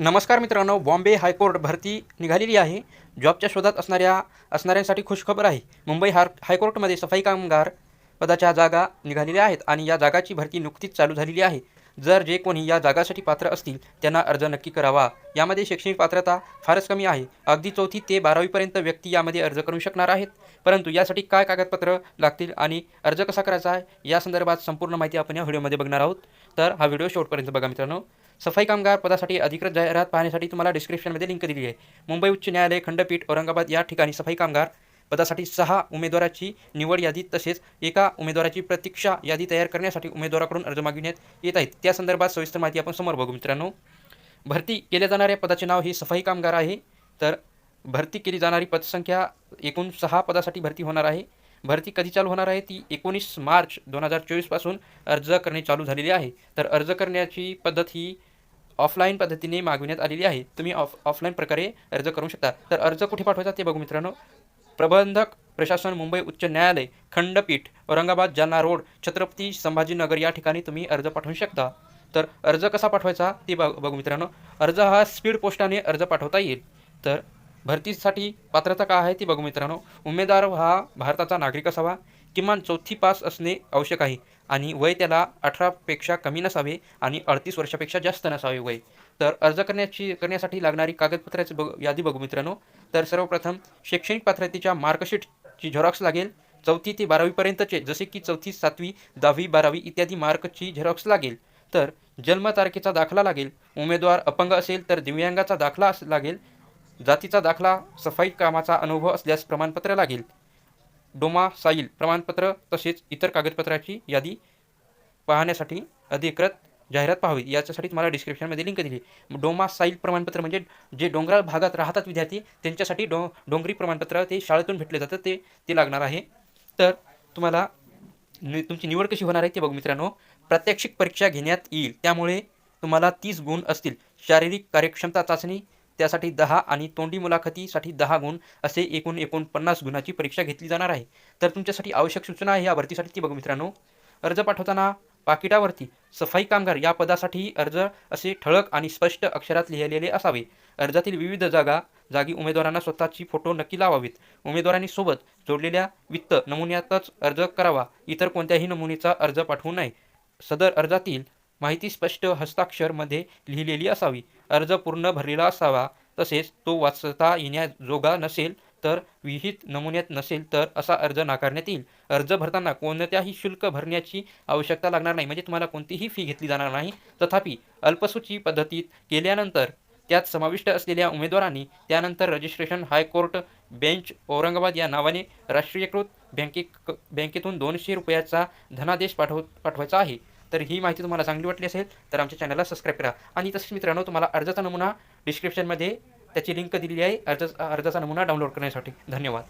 नमस्कार मित्रांनो बॉम्बे हायकोर्ट भरती निघालेली आहे. जॉबच्या शोधात असणाऱ्या असणाऱ्यांसाठी खुशखबर आहे. मुंबई हार हायकोर्टमध्ये सफाई कामगार पदाच्या जागा निघालेल्या आहेत आणि या जागाची भरती नुकतीच चालू झालेली आहे. जर जे कोणी या जागासाठी पात्र असतील त्यांना अर्ज नक्की करावा. यामध्ये शैक्षणिक पात्रता फारच कमी आहे. अगदी चौथी ते बारावीपर्यंत व्यक्ती यामध्ये अर्ज करू शकणार आहेत. परंतु यासाठी काय कागदपत्र लागतील आणि अर्ज कसा करायचा आहे या संदर्भात संपूर्ण माहिती आपण या व्हिडिओमध्ये बघणार आहोत. तर हा व्हिडिओ शेवटपर्यंत बघा मित्रांनो. सफाई कामगार पदासाठी अधिकृत जाहिरात पाहण्यासाठी तुम्हाला डिस्क्रिप्शनमध्ये लिंक दिली आहे. मुंबई उच्च न्यायालय खंडपीठ औरंगाबाद या ठिकाणी सफाई कामगार पदासाठी सहा उमेदवाराची निवड यादी तसेच एका उमेदवाराची प्रतीक्षा यादी तयार करण्यासाठी उमेदवाराकडून अर्ज मागविण्यात येत आहेत. त्या संदर्भात सविस्तर माहिती आपण समोर बघू मित्रांनो. भरती केल्या जाणाऱ्या पदाचे नाव हे सफाई कामगार आहे. तर भरती केली जाणारी पदसंख्या एकूण सहा पदासाठी भरती होणार आहे. भरती कधी चालू होणार आहे? ती एकोणीस मार्च दोन हजार चोवीसपासून अर्ज करणे चालू झालेली आहे. तर अर्ज करण्याची पद्धत ही ऑफलाईन पद्धतीने मागविण्यात आलेली आहे. तुम्ही ऑफ ऑफलाईन प्रकारे अर्ज करू शकता. तर अर्ज कुठे पाठवायचा ते बघू मित्रांनो. प्रबंधक प्रशासन मुंबई उच्च न्यायालय खंडपीठ औरंगाबाद जालना रोड छत्रपती संभाजीनगर या ठिकाणी तुम्ही अर्ज पाठवू शकता. तर अर्ज कसा पाठवायचा ते बघू मित्रांनो. अर्ज हा स्पीड पोस्टाने अर्ज पाठवता येईल. तर भरतीसाठी पात्रता काय आहे ती बघू मित्रांनो. उमेदवार हा भारताचा नागरिक असावा. किमान चौथी पास असणे आवश्यक आहे आणि वय त्याला अठरापेक्षा कमी नसावे आणि अडतीस वर्षापेक्षा जास्त नसावे वय. तर अर्ज करण्याची करण्यासाठी लागणारी कागदपत्राची बघ यादी बघू मित्रांनो. तर सर्वप्रथम शैक्षणिक पात्रतेच्या मार्कशीटची झेरॉक्स लागेल. चौथी ते बारावीपर्यंतचे जसे की चौथी सातवी दहावी बारावी इत्यादी मार्कची झेरॉक्स लागेल. तर जन्मतारखेचा दाखला लागेल. उमेदवार अपंग असेल तर दिव्यांगाचा दाखला अस लागेल. जातीचा दाखला सफाई कामाचा अनुभव असल्यास प्रमाणपत्र लागेल. डोमा साईल प्रमाणपत्र तसेच इतर कागदपत्राची यादी पाहण्यासाठी अधिकृत जाहिरात पाहावी याच्यासाठी तुम्हाला डिस्क्रिप्शनमध्ये लिंक दिली. डोमा साईल प्रमाणपत्र म्हणजे जे डोंगराळ भागात राहतात विद्यार्थी त्यांच्यासाठी डो डोंगरी प्रमाणपत्र ते शाळेतून भेटले जातं ते ते लागणार आहे. तर तुम्हाला नि तुमची निवड कशी होणार आहे ते बघू मित्रांनो. प्रात्यक्षिक परीक्षा घेण्यात येईल त्यामुळे तुम्हाला तीस गुण असतील. शारीरिक कार्यक्षमता चाचणी त्यासाठी दहा आणि तोंडी मुलाखतीसाठी दहा गुण असे एकूण एकोणपन्नास गुणाची परीक्षा घेतली जाणार आहे. तर तुमच्यासाठी आवश्यक सूचना आहे या भरतीसाठी ती बघू मित्रांनो. अर्ज पाठवताना पाकिटावरती सफाई कामगार या पदासाठीही अर्ज असे ठळक आणि स्पष्ट अक्षरात लिहिलेले असावे. अर्जातील विविध जागा जागी उमेदवारांना स्वतःची फोटो नक्की लावावेत. उमेदवारांनी सोबत जोडलेल्या वित्त नमुन्यातच अर्ज करावा. इतर कोणत्याही नमुनेचा अर्ज पाठवू नये. सदर अर्जातील माहिती स्पष्ट हस्ताक्षरमध्ये लिहिलेली असावी. अर्ज पूर्ण भरलेला असावा. तसेच तो वाचता येण्याजोगा नसेल तर विहित नमुन्यात नसेल तर असा अर्ज नाकारण्यात येईल. अर्ज भरताना कोणत्याही शुल्क भरण्याची आवश्यकता लागणार नाही. म्हणजे तुम्हाला कोणतीही फी घेतली जाणार नाही. तथापि अल्पसूची पद्धतीत केल्यानंतर त्यात समाविष्ट असलेल्या उमेदवारांनी त्यानंतर रजिस्ट्रेशन हायकोर्ट बेंच औरंगाबाद या नावाने राष्ट्रीयकृत बँके बँकेतून दोनशे रुपयाचा धनादेश पाठव पाठवायचा आहे. तर ही माहिती तुम्हाला चांगली वाटली असेल तर आमच्या चॅनलला सबस्क्राईब करा. आणि तसेच मित्रांनो तुम्हाला अर्जाचा नमुना डिस्क्रिप्शनमध्ये त्याची लिंक दिलेली आहे. अर्ज अर्जाचा नमुना डाउनलोड करण्यासाठी. धन्यवाद.